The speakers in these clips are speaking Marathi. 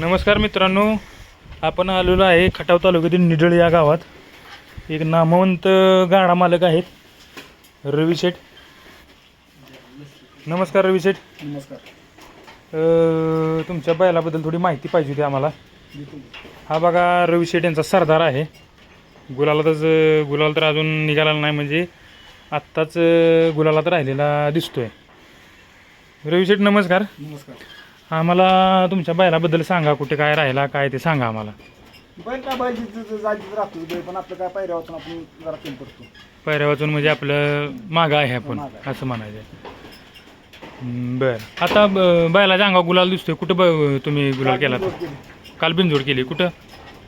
नमस्कार मित्रांनो आपण आलेलो आहे खटाव तालुक्यातील निडळ या गावात. एक नामवंत गाडा मालक आहेत रवी शेठ. नमस्कार रवी शेठ. नमस्कार. तुमच्या बैलाबद्दल थोडी माहिती पाहिजे होती आम्हाला. हा बघा रवी शेठ यांचा सरदार आहे. गुलालातच गुलाल तर अजून निघाला नाही म्हणजे आत्ताच अं, गुलालात राहिलेला दिसतोय. रवी शेठ नमस्कार. नमस्कार. आम्हाला तुमच्या बैलाबद्दल सांगा कुठे काय राहिला काय ते सांगा आम्हाला. बैल काय बैल जिथं जागीच राहतो बैल पण आपलं काय पायऱ्या वाचून आपण जरा कमी पडतो. पायऱ्या वाचून म्हणजे आपलं मागं आहे आपण मागं आहे. असं म्हणायचं हम्म, बरं. आता ब- बैलाच्या अंगा गुलाल दिसतोय. कुठं ब- तुम्ही गुलाल केला केली. काल बिनजोड केली. कुठं?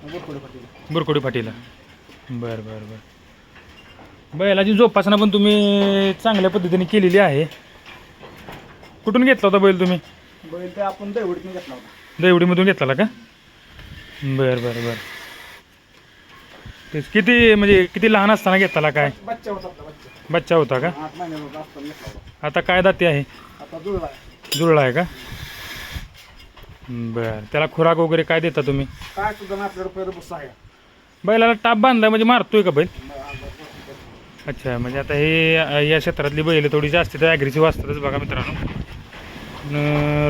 गोडखोडे पाटील. बुरकोडी फाटीला बरं बरं बरं. बैलाची जोपासना पण तुम्ही चांगल्या पद्धतीने केलेली आहे. कुठून घेतला होता बैल तुम्ही? बैल ते आपण दैवडीतून घेतला होता. दैवडीमधून घेतला का? बरं बरं बरं. तेच किती म्हणजे किती लहान असताना घेतला काय? बच्चा होता आपला बच्चा. बच्चा होता का? आठ महिन्याचा होता असताना घेतला होता. आता काय दाती आहे? आता जुळला आहे. जुळला आहे का? बरं. त्याला खुराक वगैरे काय देता तुम्ही? काय सुद्धा नाही आपल्याला पहिलं बुस्सा आहे. बैलाला टाप बांधला म्हणजे मारतोय का बैल? अच्छा म्हणजे आता हे अ, या क्षेत्रातली बैल थोडी जास्त ॲग्रेसिव्ह असतातच बघा मित्रांनो.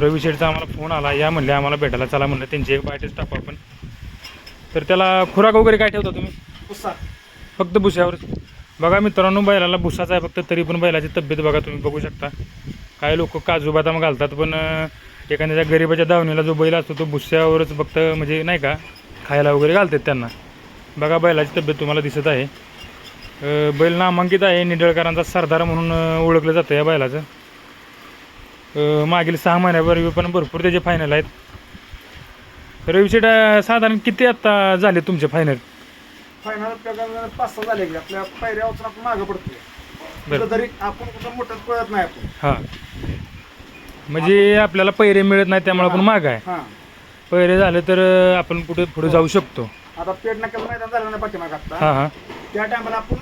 रवी शेठचा आम्हाला फोन आला या म्हणले आम्हाला भेटायला चला म्हणलं त्यांची एक बायटेच टाकू आपण. तर त्याला खुराक वगैरे काय ठेवता तुम्ही? बुस्सा फक्त भुस्यावर बघा मित्रांनो बैलाला भुसाचा आहे फक्त तरी पण बैलाची तब्येत बघा तुम्ही बघू शकता. काय लोक काजू बदाम घालतात पण अं, एखाद्या गरिबाच्या दावणीला जो बैल असतो तो भुस्यावरच फक्त म्हणजे नाही का खायला वगैरे घालतात त्यांना. बघा बैलाची तब्येत तुम्हाला दिसत आहे. बैल नामांकित आहे निडळकरांचा सरदार म्हणून ओळखलं जातं या बैलाचं. मागील सहा महिन्यापूर्वी पण भरपूर त्याचे फायनल आहेत. रविशेट साधारण किती आत्ता झाले तुमचे फायनल फायनल आपल्या पाच सहा झाले की आपल्या पायऱ्या वाचून आपण मागं. कुठं तरी आपण कुठं मोठं पळत नाही आपण. हां. म्हणजे आपल्याला पैरे मिळत नाही त्यामुळे आपण माग आहे. हां. पैरे झाले तर आपण कुठे पुढे जाऊ शकतो. आता पेड नकाल मैदान झालं ना पाठीमाग आता. त्या टायमाला आपण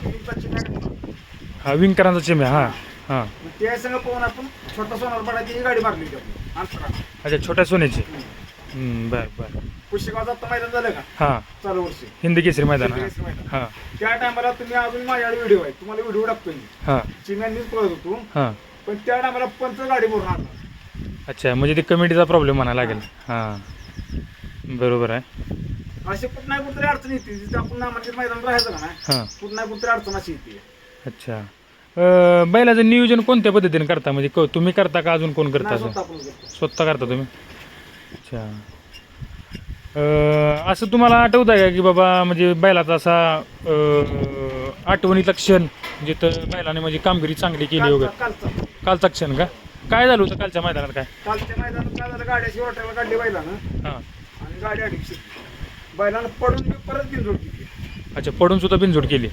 हा विंकरांचा चिम्या हां. हां. त्या संग पाहून आपण छोटा सोनार पडायची ही गाडी मारली होती आपण अच्छा छोट्या सोन्याची हम्म, बरं बरं. पुष्यगावचं आता मैदान झालं का? हां. चालू वर्षी. हिंदी केसरी मैदान हां. मैदान. हां. त्या टायमाला तुम्ही अजून माझ्याकडे व्हिडिओ आहे तुम्हाला व्हिडिओ टाकतो मी. हां. चिन्यांनीच पळत होतो. हां. पण त्या टायमाला पंच गाडी भरून आणला. अच्छा म्हणजे ते कमिटीचा प्रॉब्लेम म्हणायला लागेल. हां. बरोबर आहे. अशी कुठं नाही कुठतरी अडचण येते. जिथे आपण नामांकित मैदान राहायचं का नाही हां. कुठं नाही कुठतरी अडचण अशी येते. अच्छा. अं, बैलाचं नियोजन कोणत्या पद्धतीने करता? म्हणजे क- तुम्ही करता का अजून कोण करता असं? स्वतः करतो. तुम्ही? अच्छा. अं, असं तुम्हाला आठवत आहे का की बाबा म्हणजे बैलाचा असा अं, आठवणीचा क्षण जिथं बैलाने म्हणजे कामगिरी चांगली केली वगैरे? कालचा. क्षण का? काय झालं होतं कालच्या मैदानात काय? कालच्या मैदानात काय झालं? काढली बैलानं. हां. आणि गाडी अडीचशे. बैलानं पडून परत बिनजोड केली. अच्छा पडून सुद्धा बिनजोड केली.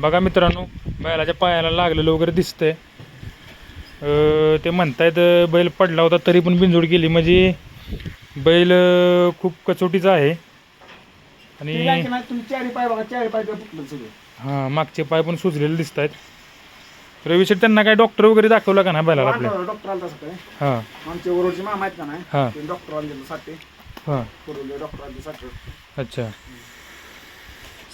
बघा मित्रांनो बैलाच्या पायाला लागलेलं वगैरे दिसतंय. ते म्हणतायत बैल पडला होता तरी पण बिनजोड केली म्हणजे बैल खूप कचोटीचा आहे. आणि हां मागचे पाय पण सुजलेले दिसत आहेत रविशेठ त्यांना काय डॉक्टर वगैरे दाखवला का ना बैलाला आपल्या? डॉक्टर आला हां. आमचे वरोडचे मामा आहेत का नाही हां. डॉक्टर आले साठी. हां. पुरवले डॉक्टर आले साठी. अच्छा.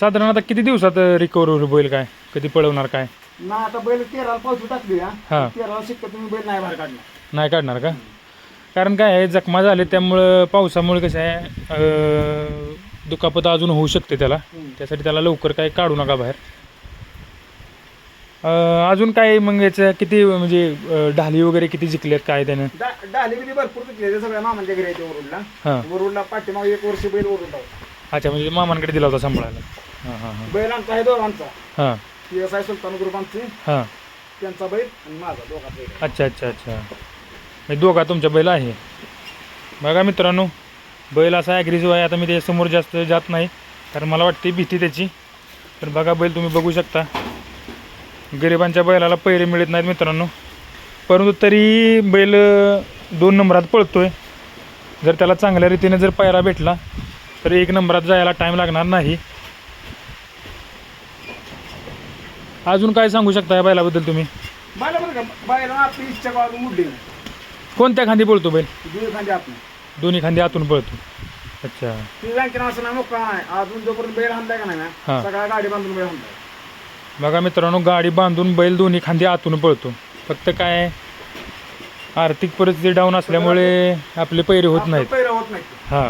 साधारण आता किती दिवसात रिकवर होईल काय? कधी पळवणार काय? ना आता बैल तेराला पावसाळी टाकली हा. तेराला शिक्का तुम्ही बैल नाही बाहेर काढला नाही काढणार का? कारण काय आहे जखमा झाले त्यामुळं पावसामुळे कसं आहे अं, दुखापत अजून होऊ शकते त्याला. हम्म. त्यासाठी त्याला लवकर काय काढू नका बाहेर. अं, अजून काय मग याचं किती म्हणजे अं, ढाली वगैरे किती जिंकलेत काय त्यानं? डा- डाली बिली भरपूर पिकले ते सगळ्या मामांच्या घरी येते वरुडला. हां. वरुडला पाठीमागे एक वर्ष बैल वरुडला होता. अच्छा म्हणजे मामांकडे दिला होता सांभाळायला. बैल आमचा आहे दोघांचा. हां. एस आय सुलतान ग्रुप आमचे. हां. त्यांचा बैल आणि माझा दोघांचा बैल. अच्छा अच्छा अच्छा. म्हणजे दोघा तुमच्या बैल आहे. बघा मित्रांनो बैल असा ॲग्रेसिव्ह आहे. आता मी त्याच्यासमोर जास्त जात नाही कारण मला वाटते भीती त्याची. तर बघा बैल तुम्ही बघू शकता. गरिबांच्या बैलाला पैरे मिळत नाहीत मित्रांनो. परंतु तरी बैल दोन नंबरात पळतोय. जर त्याला चांगल्या रीतीने जर पायरा भेटला तर एक नंबरात जायला टाईम लागणार नाही. अजून काय सांगू शकता या बैलाबद्दल तुम्ही? बैला बरं का बैला आपली इच्छा गावातून उडली नाही. कोणत्या खांदी पळतो बैल? दुई खांदी आपण दोन्ही खांदी आतून पळतो. अच्छा. ती बँकेनं असं नाही मोकळा नाही अजून जोपर्यंत बेड आणलाय का नाही ना गाडी बांधून बेड आणलाय. बघा मित्रांनो गाडी बांधून बैल दोन्ही खांदी आतून पळतो. फक्त काय आर्थिक परिस्थिती डाऊन असल्यामुळे आपले पैरे होत नाहीत. होत नाही हां.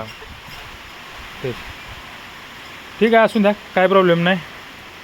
तेच. ठीक आहे असून द्या. काय प्रॉब्लेम नाही.